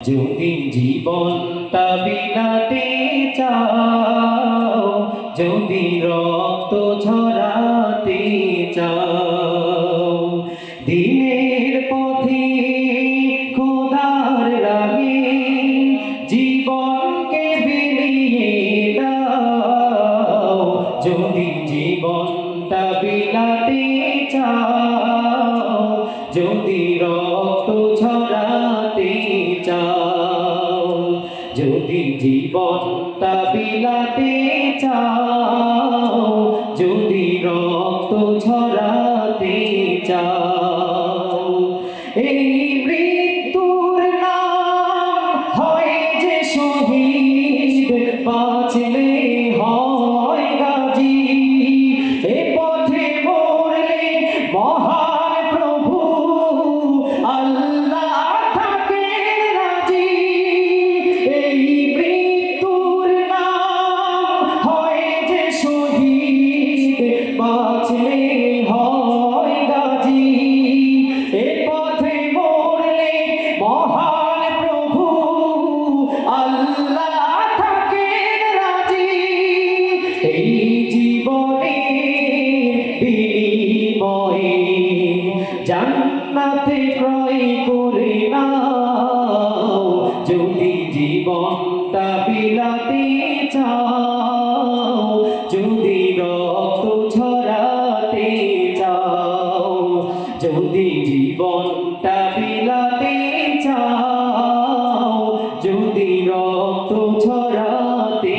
যদি জীবনটা বিলাতে চাও, যদি রক্ত ঝরাতে চাও, দিনের পথে খোদার রাগে জীবনকে বিলিয়ে দাও, যদি জীবনটা বিলাতে চাও, যদি যদি জীবনটা বিলাতে চাও যদি এই জীবনে বিনিময়ে জান্নাতে ক্রয় করে নাও। যদি জীবনটা বিলাতে চাও, যদি রক্ত ছড়াতে চাও, যদি জীবনটা বিলাতে চাও, যদি রক্ত ছড়াতে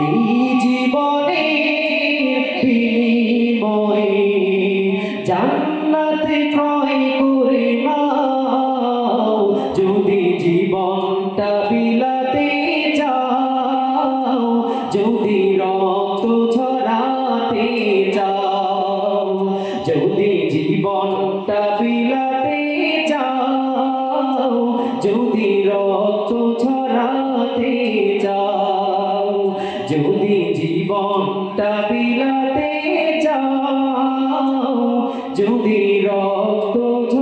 এই জীবনে বিনিময়ে জান্নাতে ক্রয় করে নাও। যদি জীবনটা বিলাতে চাও, যদি রক্ত ছড়াতে চাও, যদি জীবনটা বিলাতে চাও, যদি রক্ত ছড়াতে চাও যদি জীবনটা বিলাতে যাও যদি রক্ত